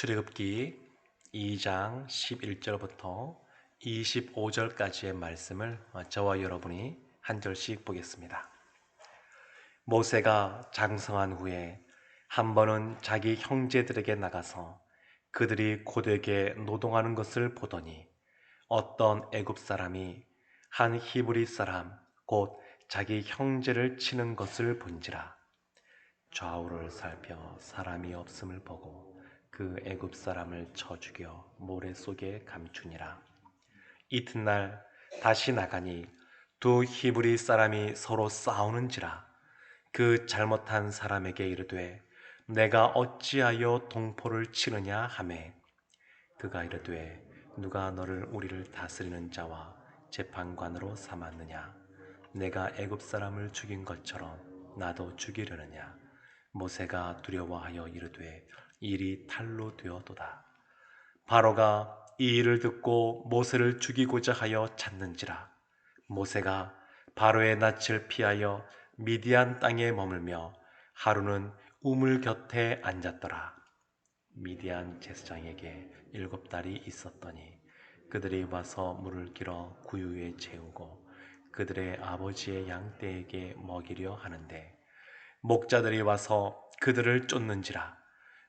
출애굽기 2장 11절부터 25절까지의 말씀을 저와 여러분이 한 절씩 보겠습니다. 모세가 장성한 후에 한 번은 자기 형제들에게 나가서 그들이 고되게 노동하는 것을 보더니 어떤 애굽 사람이 한 히브리 사람 곧 자기 형제를 치는 것을 본지라 좌우를 살펴 사람이 없음을 보고 그 애굽 사람을 쳐 죽여 모래 속에 감추니라. 이튿날 다시 나가니 두 히브리 사람이 서로 싸우는지라. 그 잘못한 사람에게 이르되 내가 어찌하여 동포를 치느냐 하매? 그가 이르되 누가 너를 우리를 다스리는 자와 재판관으로 삼았느냐? 내가 애굽 사람을 죽인 것처럼 나도 죽이려느냐? 모세가 두려워하여 이르되 일이 탈로 되어도다. 바로가 이 일을 듣고 모세를 죽이고자 하여 찾는지라. 모세가 바로의 낯을 피하여 미디안 땅에 머물며 하루는 우물 곁에 앉았더라. 미디안 제사장에게 일곱 딸이 있었더니 그들이 와서 물을 길어 구유에 채우고 그들의 아버지의 양떼에게 먹이려 하는데 목자들이 와서 그들을 쫓는지라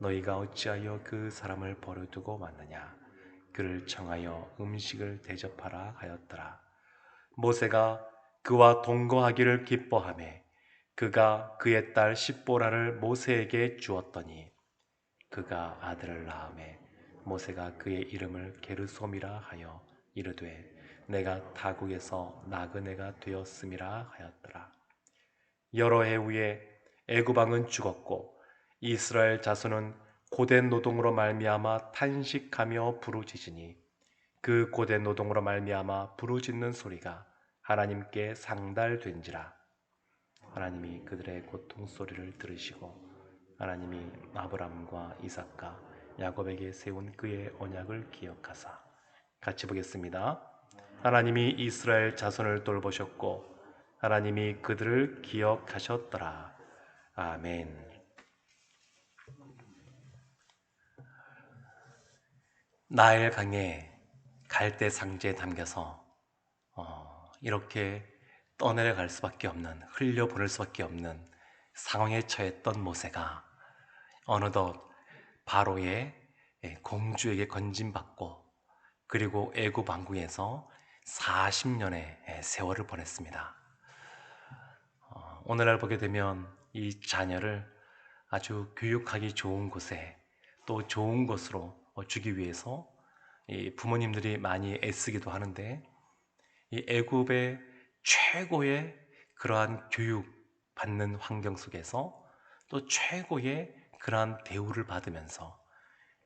너희가 어찌하여 그 사람을 버려두고 왔느냐? 그를 청하여 음식을 대접하라 하였더라. 모세가 그와 동거하기를 기뻐하매 그가 그의 딸 십보라를 모세에게 주었더니 그가 아들을 낳음에 모세가 그의 이름을 게르솜이라 하여 이르되 내가 타국에서 나그네가 되었음이라 하였더라. 여러 해 후에 애굽 왕은 죽었고 이스라엘 자손은 고된 노동으로 말미암아 탄식하며 부르짖으니 그 고된 노동으로 말미암아 부르짖는 소리가 하나님께 상달된지라 하나님이 그들의 고통 소리를 들으시고 하나님이 아브람과 이삭과 야곱에게 세운 그의 언약을 기억하사 같이 보겠습니다. 하나님이 이스라엘 자손을 돌보셨고 하나님이 그들을 기억하셨더라. 아멘. 나일 강에 갈대 상자에 담겨서 어, 이렇게 떠내려갈 수밖에 없는 흘려 보낼 수밖에 없는 상황에 처했던 모세가 어느덧 바로의 예, 공주에게 건진받고 그리고 애굽 왕궁에서 40년의 예, 세월을 보냈습니다. 어, 오늘날 보게 되면 이 자녀를 아주 교육하기 좋은 곳에 또 좋은 곳으로 어, 주기 위해서 부모님들이 많이 애쓰기도 하는데 이 애굽의 최고의 그러한 교육 받는 환경 속에서 또 최고의 그러한 대우를 받으면서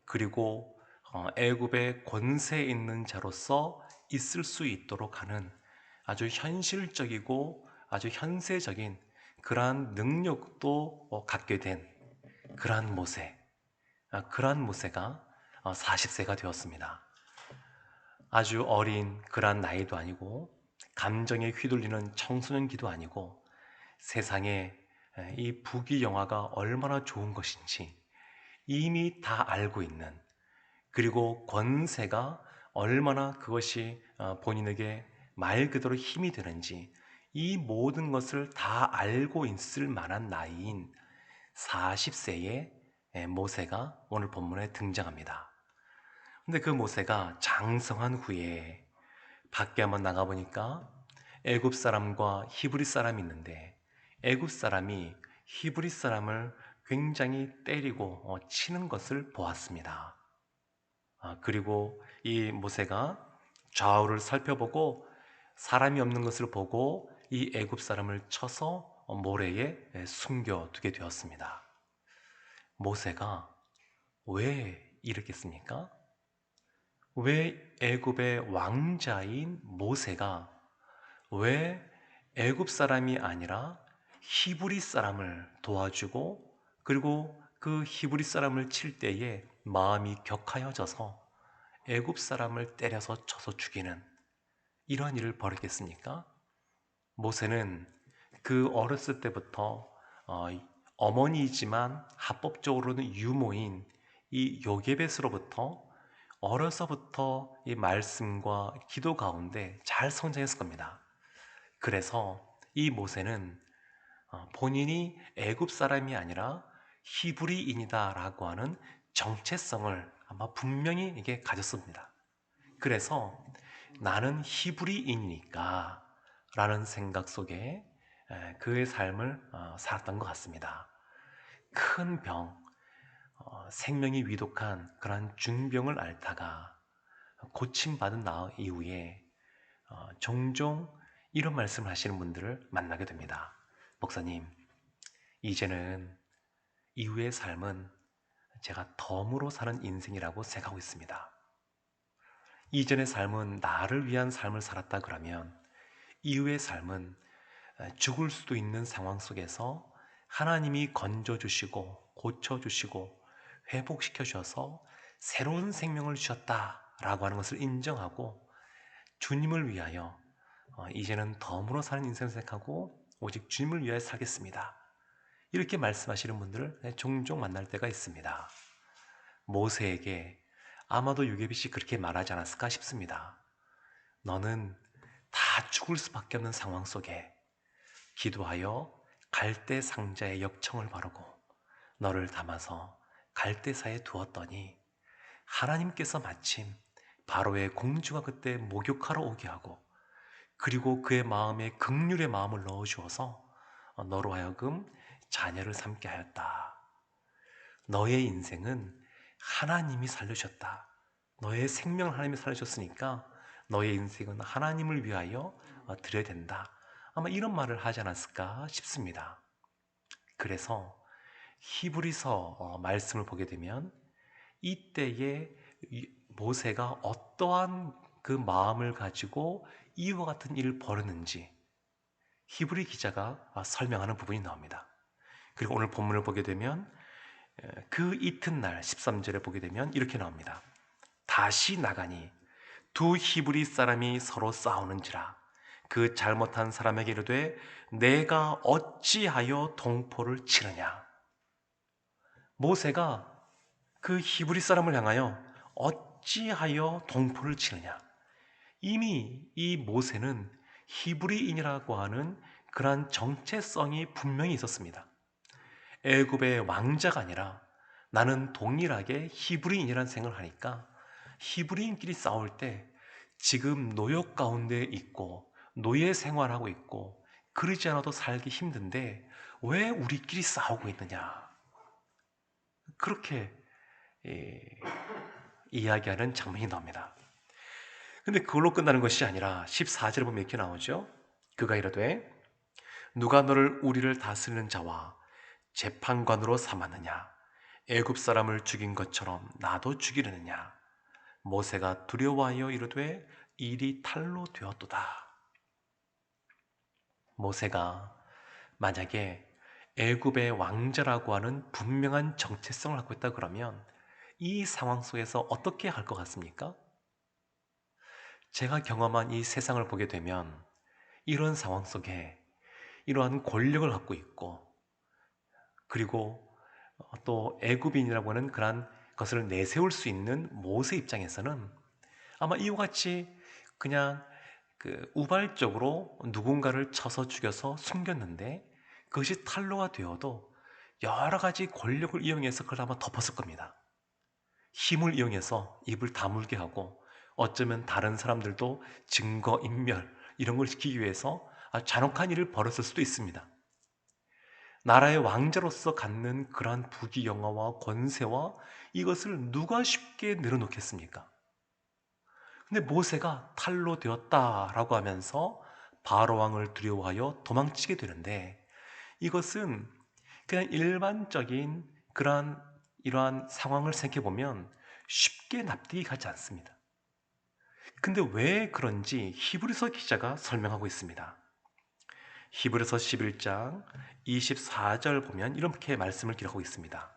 그리고 어, 애굽의 권세 있는 자로서 있을 수 있도록 하는 아주 현실적이고 아주 현세적인 그러한 능력도 어, 갖게 된 그러한 모세, 아, 그러한 모세가 40세가 어, 되었습니다. 아주 어린 그러한 나이도 아니고 감정에 휘둘리는 청소년기도 아니고 세상에 이 부귀 영화가 얼마나 좋은 것인지 이미 다 알고 있는 그리고 권세가 얼마나 그것이 어, 본인에게 말 그대로 힘이 되는지 이 모든 것을 다 알고 있을 만한 나이인 40세의 모세가 오늘 본문에 등장합니다. 근데 그 모세가 장성한 후에 밖에 한번 나가 보니까 애굽 사람과 히브리 사람이 있는데 애굽 사람이 히브리 사람을 굉장히 때리고 어, 치는 것을 보았습니다. 아, 그리고 이 모세가 좌우를 살펴보고 사람이 없는 것을 보고 이 애굽 사람을 쳐서 모래에 숨겨두게 되었습니다. 모세가 왜 이랬겠습니까? 왜 애굽의 왕자인 모세가 왜 애굽 사람이 아니라 히브리 사람을 도와주고 그리고 그 히브리 사람을 칠 때에 마음이 격하여져서 애굽 사람을 때려서 쳐서 죽이는 이러한 일을 벌였겠습니까? 모세는 그 어렸을 때부터 어, 어머니이지만 합법적으로는 유모인 이 요게벳으로부터 어려서부터 이 말씀과 기도 가운데 잘 성장했을 겁니다. 그래서 이 모세는 어, 본인이 애굽 사람이 아니라 히브리인이다라고 하는 정체성을 아마 분명히 이게 가졌습니다. 그래서 나는 히브리인이니까 라는 생각 속에 그의 삶을 어, 살았던 것 같습니다. 큰 병, 어, 생명이 위독한 그러한 중병을 앓다가 고침받은 나 이후에 어, 종종 이런 말씀을 하시는 분들을 만나게 됩니다. 목사님, 이제는 이후의 삶은 제가 덤으로 사는 인생이라고 생각하고 있습니다. 이전의 삶은 나를 위한 삶을 살았다 그러면 이후의 삶은 죽을 수도 있는 상황 속에서 하나님이 건져주시고 고쳐주시고 회복시켜 주셔서 새로운 생명을 주셨다라고 하는 것을 인정하고 주님을 위하여 어, 이제는 덤으로 사는 인생을 생각하고 오직 주님을 위하여 살겠습니다. 이렇게 말씀하시는 분들을 종종 만날 때가 있습니다. 모세에게 아마도 유게빗이 그렇게 말하지 않았을까 싶습니다. 너는 다 죽을 수밖에 없는 상황 속에 기도하여 갈대 상자의 역청을 바르고 너를 담아서 갈대사에 두었더니 하나님께서 마침 바로의 공주가 그때 목욕하러 오게 하고 그리고 그의 마음에 극률의 마음을 넣어 주어서 너로 하여금 자녀를 삼게 하였다. 너의 인생은 하나님이 살려주셨다. 너의 생명을 하나님이 살려줬으니까 너의 인생은 하나님을 위하여 드려야 된다. 아마 이런 말을 하지 않았을까 싶습니다. 그래서 히브리서 어, 말씀을 보게 되면 이때에 모세가 어떠한 그 마음을 가지고 이와 같은 일을 벌였는지 히브리 기자가 설명하는 부분이 나옵니다. 그리고 오늘 본문을 보게 되면 그 이튿날 13절에 보게 되면 이렇게 나옵니다. 다시 나가니 두 히브리 사람이 서로 싸우는지라 그 잘못한 사람에게 이르되 내가 어찌하여 동포를 치느냐 모세가 그 히브리 사람을 향하여 어찌하여 동포를 치느냐 이미 이 모세는 히브리인이라고 하는 그러한 정체성이 분명히 있었습니다. 애굽의 왕자가 아니라 나는 동일하게 히브리인이라는 생각을 하니까 히브리인끼리 싸울 때 지금 노역 가운데 있고 노예 생활하고 있고 그러지 않아도 살기 힘든데 왜 우리끼리 싸우고 있느냐 그렇게 예, 이야기하는 장면이 나옵니다. 근데 그걸로 끝나는 것이 아니라 14절에 보면 이렇게 나오죠. 그가 이르되 누가 너를 우리를 다스리는 자와 재판관으로 삼았느냐 애굽 사람을 죽인 것처럼 나도 죽이려느냐 모세가 두려워하여 이르되 일이 탈로 되었도다 모세가 만약에 애굽의 왕자라고 하는 분명한 정체성을 갖고 있다 그러면 이 상황 속에서 어떻게 할 것 같습니까? 제가 경험한 이 세상을 보게 되면 이런 상황 속에 이러한 권력을 갖고 있고 그리고 또 애굽인이라고 하는 그러한 것을 내세울 수 있는 모세 입장에서는 아마 이와 같이 그냥 그 우발적으로 누군가를 쳐서 죽여서 숨겼는데 그것이 탄로가 되어도 여러 가지 권력을 이용해서 그걸 아마 덮었을 겁니다. 힘을 이용해서 입을 다물게 하고 어쩌면 다른 사람들도 증거 인멸 이런 걸 시키기 위해서 잔혹한 일을 벌였을 수도 있습니다. 나라의 왕자로서 갖는 그러한 부귀영화와 권세와 이것을 누가 쉽게 내려놓겠습니까? 근데 모세가 탈로 되었다라고 하면서 바로 왕을 두려워하여 도망치게 되는데 이것은 그냥 일반적인 그러한 이러한 상황을 생각해 보면 쉽게 납득이 가지 않습니다. 근데 왜 그런지 히브리서 기자가 설명하고 있습니다. 히브리서 11장 24절 보면 이렇게 말씀을 기록하고 있습니다.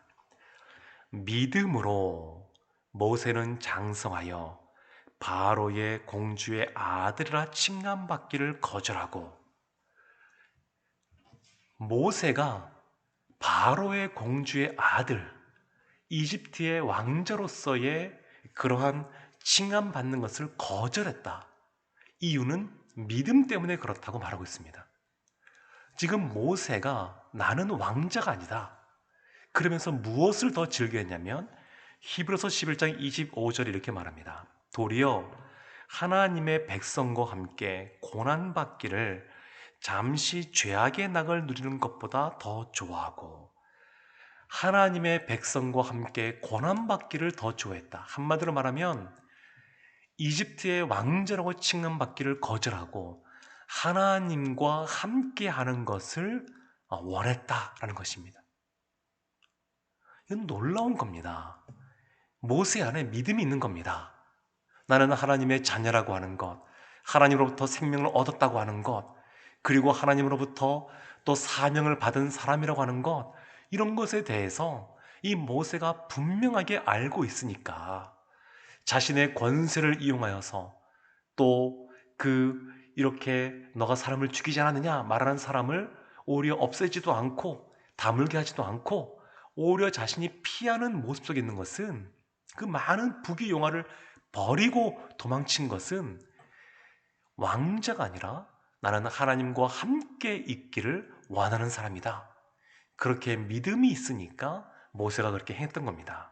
믿음으로 모세는 장성하여 바로의 공주의 아들이라 칭함받기를 거절하고 모세가 바로의 공주의 아들 이집트의 왕자로서의 그러한 칭함받는 것을 거절했다. 이유는 믿음 때문에 그렇다고 말하고 있습니다. 지금 모세가 나는 왕자가 아니다. 그러면서 무엇을 더 즐겼냐면 히브리서 11장 25절 이렇게 말합니다. 도리어 하나님의 백성과 함께 고난 받기를 잠시 죄악의 낙을 누리는 것보다 더 좋아하고 하나님의 백성과 함께 고난 받기를 더 좋아했다. 한마디로 말하면 이집트의 왕자라고 칭함받기를 거절하고 하나님과 함께 하는 것을 원했다라는 것입니다. 이건 놀라운 겁니다. 모세 안에 믿음이 있는 겁니다. 나는 하나님의 자녀라고 하는 것, 하나님으로부터 생명을 얻었다고 하는 것, 그리고 하나님으로부터 또 사명을 받은 사람이라고 하는 것, 이런 것에 대해서 이 모세가 분명하게 알고 있으니까 자신의 권세를 이용하여서 또 그 이렇게 너가 사람을 죽이지 않았느냐? 말하는 사람을 오히려 없애지도 않고 다물게 하지도 않고 오히려 자신이 피하는 모습 속에 있는 것은 그 많은 부귀영화를 버리고 도망친 것은 왕자가 아니라 나는 하나님과 함께 있기를 원하는 사람이다. 그렇게 믿음이 있으니까 모세가 그렇게 했던 겁니다.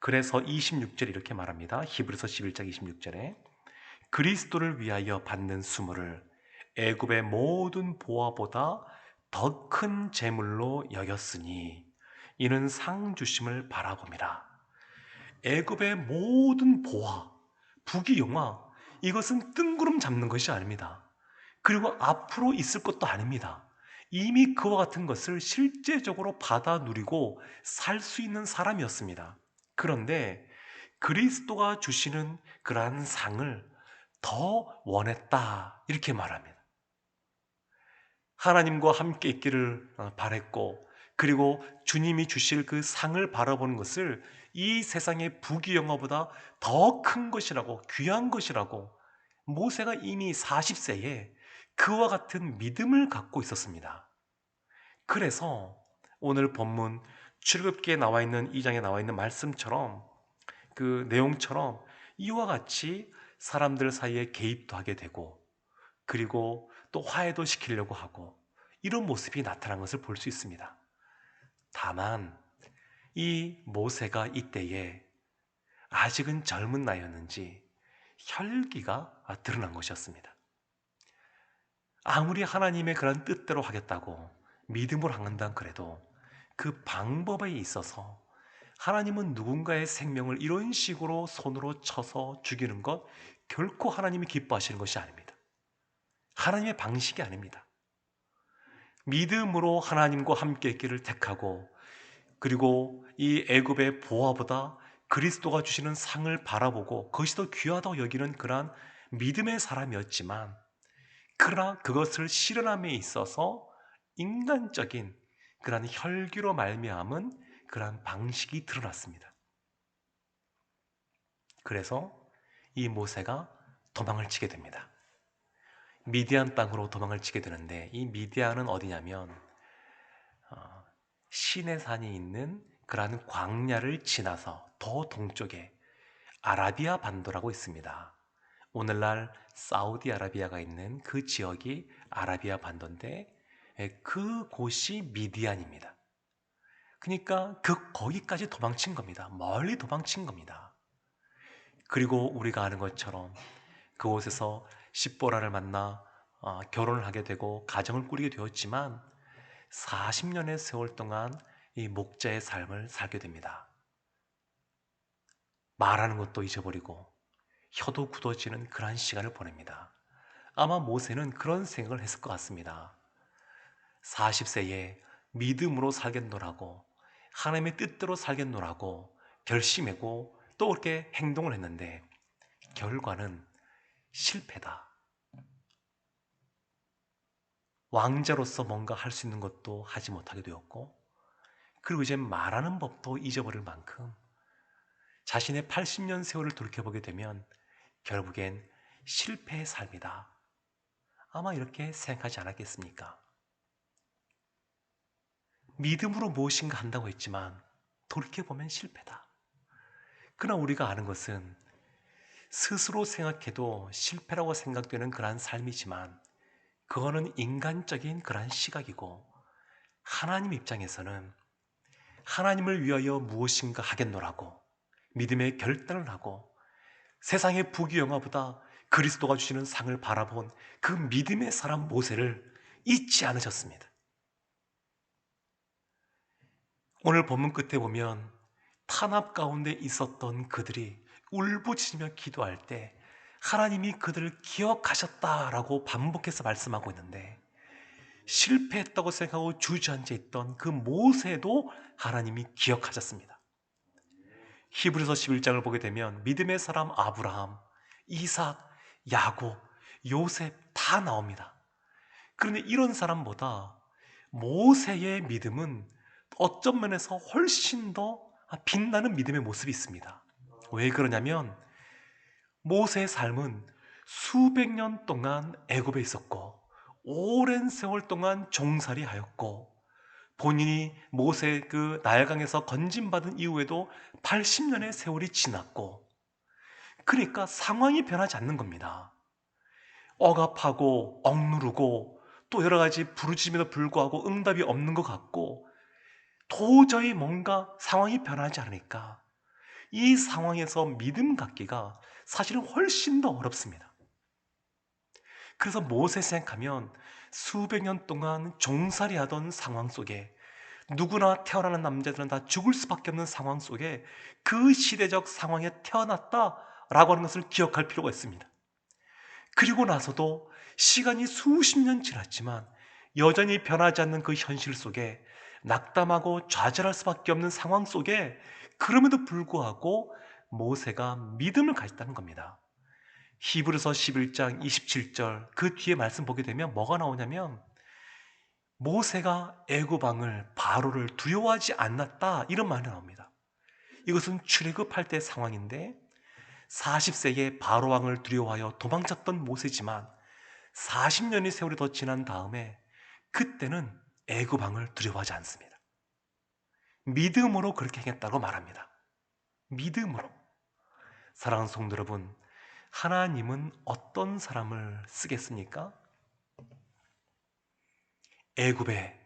그래서 26절에 이렇게 말합니다. 히브리서 11장 26절에 그리스도를 위하여 받는 수모를 애굽의 모든 보화보다 더 큰 재물로 여겼으니 이는 상 주심을 바라봄이라. 애굽의 모든 보화, 부귀 영화 이것은 뜬구름 잡는 것이 아닙니다. 그리고 앞으로 있을 것도 아닙니다. 이미 그와 같은 것을 실제적으로 받아 누리고 살 수 있는 사람이었습니다. 그런데 그리스도가 주시는 그러한 상을 더 원했다. 이렇게 말합니다. 하나님과 함께 있기를 어, 바랬고, 그리고 주님이 주실 그 상을 바라보는 것을 이 세상의 부귀영화보다 더 큰 것이라고, 귀한 것이라고 모세가 이미 40세에 그와 같은 믿음을 갖고 있었습니다. 그래서 오늘 본문 출급기에 나와 있는 이 장에 나와 있는 말씀처럼 그 내용처럼 이와 같이 사람들 사이에 개입도 하게 되고 그리고 또 화해도 시키려고 하고 이런 모습이 나타난 것을 볼 수 있습니다. 다만 이 모세가 이때에 아직은 젊은 나이였는지 혈기가 드러난 것이었습니다. 아무리 하나님의 그런 뜻대로 하겠다고 믿음으로 한다 그래도 그 방법에 있어서 하나님은 누군가의 생명을 이런 식으로 손으로 쳐서 죽이는 것 결코 하나님이 기뻐하시는 것이 아닙니다. 하나님의 방식이 아닙니다. 믿음으로 하나님과 함께 있기를 택하고 그리고 이 애굽의 보화보다 그리스도가 주시는 상을 바라보고 그것이 더 귀하다고 여기는 그러한 믿음의 사람이었지만 그러나 그것을 실현함에 있어서 인간적인 그러한 혈기로 말미암은 그러한 방식이 드러났습니다. 그래서 이 모세가 도망을 치게 됩니다. 미디안 땅으로 도망을 치게 되는데 이 미디안은 어디냐면 어, 시내 산이 있는 그러한 광야를 지나서 더 동쪽에 아라비아 반도라고 있습니다. 오늘날 사우디아라비아가 있는 그 지역이 아라비아 반도인데 예, 그 곳이 미디안입니다. 그러니까 그 거기까지 도망친 겁니다. 멀리 도망친 겁니다. 그리고 우리가 아는 것처럼 그곳에서 십보라를 만나 어, 결혼을 하게 되고 가정을 꾸리게 되었지만 40년의 세월 동안 이 목자의 삶을 살게 됩니다. 말하는 것도 잊어버리고 혀도 굳어지는 그러한 시간을 보냅니다. 아마 모세는 그런 생각을 했을 것 같습니다. 40세에 믿음으로 살겠노라고 하나님의 뜻대로 살겠노라고 결심하고 또 그렇게 행동을 했는데 결과는 실패다. 왕자로서 뭔가 할 수 있는 것도 하지 못하게 되었고, 그리고 이제 말하는 법도 잊어버릴 만큼 자신의 80년 세월을 돌이켜보게 되면 결국엔 실패의 삶이다. 아마 이렇게 생각하지 않았겠습니까? 믿음으로 무엇인가 한다고 했지만 돌이켜보면 실패다. 그러나 우리가 아는 것은 스스로 생각해도 실패라고 생각되는 그러한 삶이지만 그거는 인간적인 그러한 시각이고 하나님 입장에서는 하나님을 위하여 무엇인가 하겠노라고 믿음의 결단을 하고 세상의 부귀영화보다 그리스도가 주시는 상을 바라본 그 믿음의 사람 모세를 잊지 않으셨습니다. 오늘 본문 끝에 보면 탄압 가운데 있었던 그들이 울부짖으며 기도할 때 하나님이 그들을 기억하셨다라고 반복해서 말씀하고 있는데 실패했다고 생각하고 주저앉아 있던 그 모세도 하나님이 기억하셨습니다. 히브리서 11장을 보게 되면 믿음의 사람 아브라함, 이삭, 야곱, 요셉 다 나옵니다. 그런데 이런 사람보다 모세의 믿음은 어떤 면에서 훨씬 더 빛나는 믿음의 모습이 있습니다. 왜 그러냐면 모세의 삶은 수백 년 동안 애굽에 있었고 오랜 세월 동안 종살이 하였고 본인이 모세 그 나일강에서 건진받은 이후에도 80년의 세월이 지났고 그러니까 상황이 변하지 않는 겁니다. 억압하고 억누르고 또 여러 가지 부르짖음에도 불구하고 응답이 없는 것 같고 도저히 뭔가 상황이 변하지 않으니까 이 상황에서 믿음 갖기가 사실은 훨씬 더 어렵습니다. 그래서 모세 생각하면 수백 년 동안 종살이 하던 상황 속에 누구나 태어나는 남자들은 다 죽을 수밖에 없는 상황 속에 그 시대적 상황에 태어났다라고 하는 것을 기억할 필요가 있습니다. 그리고 나서도 시간이 수십 년 지났지만 여전히 변하지 않는 그 현실 속에 낙담하고 좌절할 수밖에 없는 상황 속에 그럼에도 불구하고 모세가 믿음을 가졌다는 겁니다. 히브리서 11장 27절 그 뒤에 말씀 보게 되면 뭐가 나오냐면 모세가 애굽왕을 바로를 두려워하지 않았다 이런 말이 나옵니다. 이것은 출애굽할 때 상황인데 40세에 바로왕을 두려워하여 도망쳤던 모세지만 40년의 세월이 더 지난 다음에 그때는 애굽왕을 두려워하지 않습니다. 믿음으로 그렇게 행했다고 말합니다. 믿음으로. 사랑하는 성도 여러분, 하나님은 어떤 사람을 쓰겠습니까? 애굽에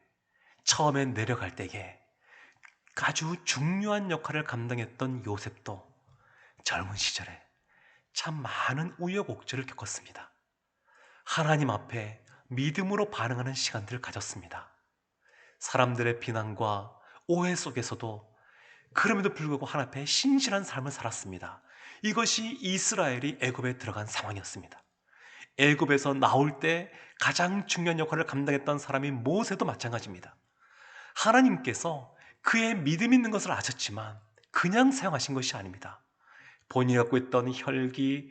처음에 내려갈 때에 아주 중요한 역할을 감당했던 요셉도 젊은 시절에 참 많은 우여곡절을 겪었습니다. 하나님 앞에 믿음으로 반응하는 시간들을 가졌습니다. 사람들의 비난과 오해 속에서도 그럼에도 불구하고 하나님 앞에 신실한 삶을 살았습니다. 이것이 이스라엘이 애굽에 들어간 상황이었습니다. 애굽에서 나올 때 가장 중요한 역할을 감당했던 사람이 모세도 마찬가지입니다. 하나님께서 그의 믿음 있는 것을 아셨지만 그냥 사용하신 것이 아닙니다. 본인이 갖고 있던 혈기,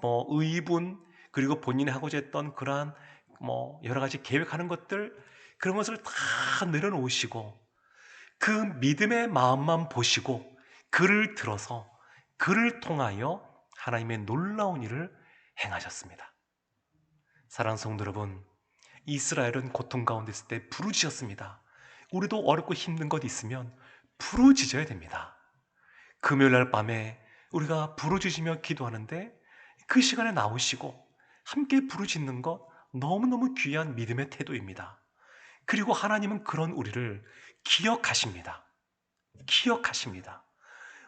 뭐 의분, 그리고 본인이 하고자 했던 그러한 뭐 여러 가지 계획하는 것들 그런 것을 다 내려놓으시고 그 믿음의 마음만 보시고 그를 들어서 그를 통하여 하나님의 놀라운 일을 행하셨습니다. 사랑하는 성도 여러분, 이스라엘은 고통 가운데 있을 때 부르짖었습니다. 우리도 어렵고 힘든 것 있으면 부르짖어야 됩니다. 금요일 날 밤에 우리가 부르짖으며 기도하는데 그 시간에 나오시고 함께 부르짖는 것 너무너무 귀한 믿음의 태도입니다. 그리고 하나님은 그런 우리를 기억하십니다. 기억하십니다.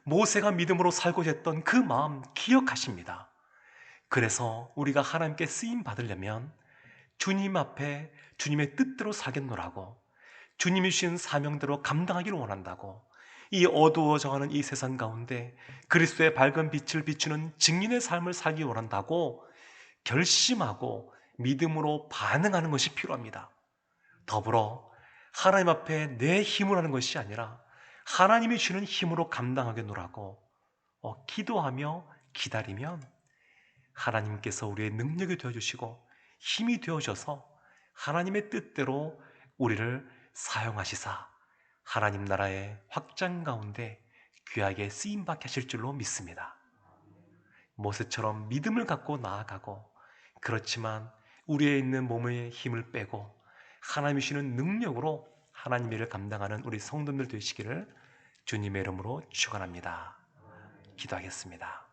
모세가 믿음으로 살고자 했던 그 마음 기억하십니다. 그래서 우리가 하나님께 쓰임 받으려면 주님 앞에 주님의 뜻대로 살겠노라고 주님이 주신 사명대로 감당하기를 원한다고 이 어두워져가는 이 세상 가운데 그리스도의 밝은 빛을 비추는 증인의 삶을 살기 원한다고 결심하고 믿음으로 반응하는 것이 필요합니다. 더불어 하나님 앞에 내 힘을 하는 것이 아니라 하나님이 주는 힘으로 감당하겠노라고 어, 기도하며 기다리면 하나님께서 우리의 능력이 되어주시고 힘이 되어져서 하나님의 뜻대로 우리를 사용하시사 하나님 나라의 확장 가운데 귀하게 쓰임받게 하실 줄로 믿습니다. 모세처럼 믿음을 갖고 나아가고 그렇지만 우리에 있는 몸의 힘을 빼고 하나님이 주시는 능력으로 하나님의 일을 감당하는 우리 성도들 되시기를 주님의 이름으로 축원합니다. 기도하겠습니다.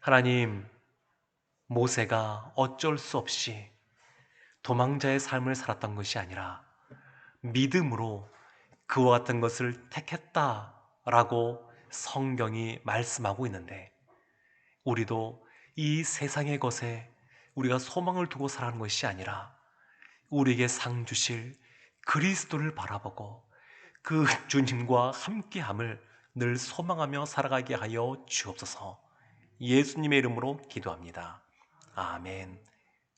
하나님, 모세가 어쩔 수 없이 도망자의 삶을 살았던 것이 아니라 믿음으로 그와 같은 것을 택했다라고 성경이 말씀하고 있는데 우리도 이 세상의 것에 우리가 소망을 두고 살아가는 것이 아니라 우리에게 상 주실 그리스도를 바라보고 그 주님과 함께함을 늘 소망하며 살아가게 하여 주옵소서. 예수님의 이름으로 기도합니다. 아멘.